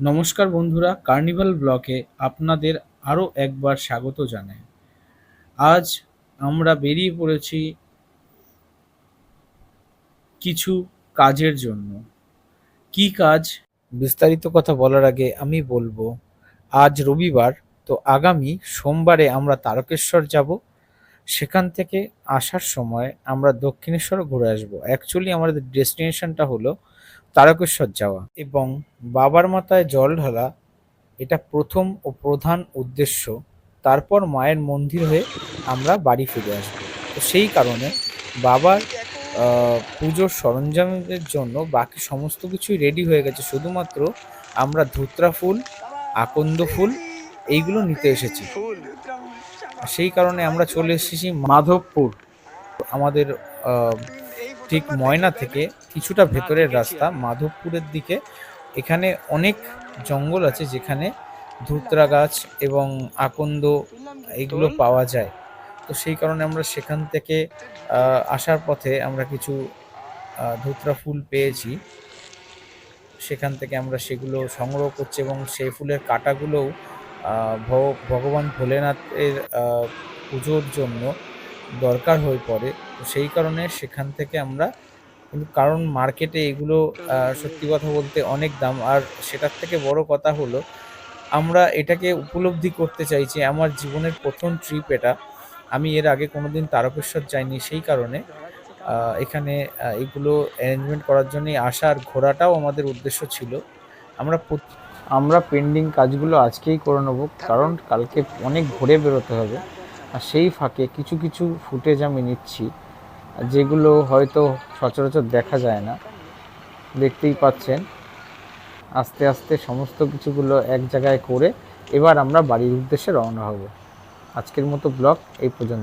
নমস্কার বন্ধুরা কার্নিভাল ব্লকে আপনাদের আরও একবার স্বাগত জানাই। আজ আমরা বেরিয়ে পড়েছি কিছু কাজের জন্য। কি কাজ? বিস্তারিত কথা বলার আগে আমি বলব, আজ রবিবার, তো আগামী সোমবারে আমরা তারকেশ্বর যাব। সেখান থেকে আসার সময় আমরা দক্ষিণেশ্বর ঘুরে আসব। অ্যাকচুয়ালি আমাদের ডেস্টিনেশনটা হলো তারকেশ্বর যাওয়া এবং বাবার মাথায় জল ঢালা এটা প্রথম ও প্রধান উদ্দেশ্য। তারপর মায়ের মন্দির হয়ে আমরা বাড়ি ফিরে আসব। তো সেই কারণে বাবার পুজোর সরঞ্জামের জন্য বাকি সমস্ত কিছুই রেডি হয়ে গেছে। শুধুমাত্র আমরা ধুত্রা ফুল, আকন্দ ফুল এইগুলো নিতে এসেছি। সেই কারণে আমরা চলে এসেছি মাধবপুর। আমাদের ঠিক ময়না থেকে কিছুটা ভেতরের রাস্তা মাধবপুরের দিকে। এখানে অনেক জঙ্গল আছে যেখানে ধুতরা গাছ এবং আকন্দ এগুলো পাওয়া যায়। তো সেই কারণে আমরা সেখান থেকে আসার পথে আমরা কিছু ধুতরা ফুল পেয়েছি। সেখান থেকে আমরা সেগুলো সংগ্রহ করছি এবং সেই ফুলের কাঁটাগুলোও ভগবান ভোলেনাথের পুজোর জন্য দরকার হয়ে পড়ে। তো সেই কারণে সেখান থেকে আমরা কিন্তু কারণ মার্কেটে এগুলো সত্যি কথা বলতে অনেক দাম। আর সেটার থেকে বড় কথা হলো, আমরা এটাকে উপলব্ধি করতে চাইছি, আমার জীবনের প্রথম ট্রিপ এটা। আমি এর আগে কোনোদিন তারকেশ্বর যাইনি, সেই কারণে এখানে এগুলো অ্যারেঞ্জমেন্ট করার জন্যই আসা আর ঘোরাটাও আমাদের উদ্দেশ্য ছিল। আমরা আমরা পেন্ডিং কাজগুলো আজকেই করে নেব, কারণ কালকে অনেক ঘুরে বেরোতে হবে। আর সেই ফাঁকে কিছু কিছু ফুটেজ আমি নিচ্ছি, যেগুলো হয়তো সচরাচর দেখা যায় না। দেখতেই পাচ্ছেন, আস্তে আস্তে সমস্ত কিছুগুলো এক জায়গায় করে এবার আমরা বাড়ির উদ্দেশ্যে রওনা হব। আজকের মতো ব্লগ এই পর্যন্ত।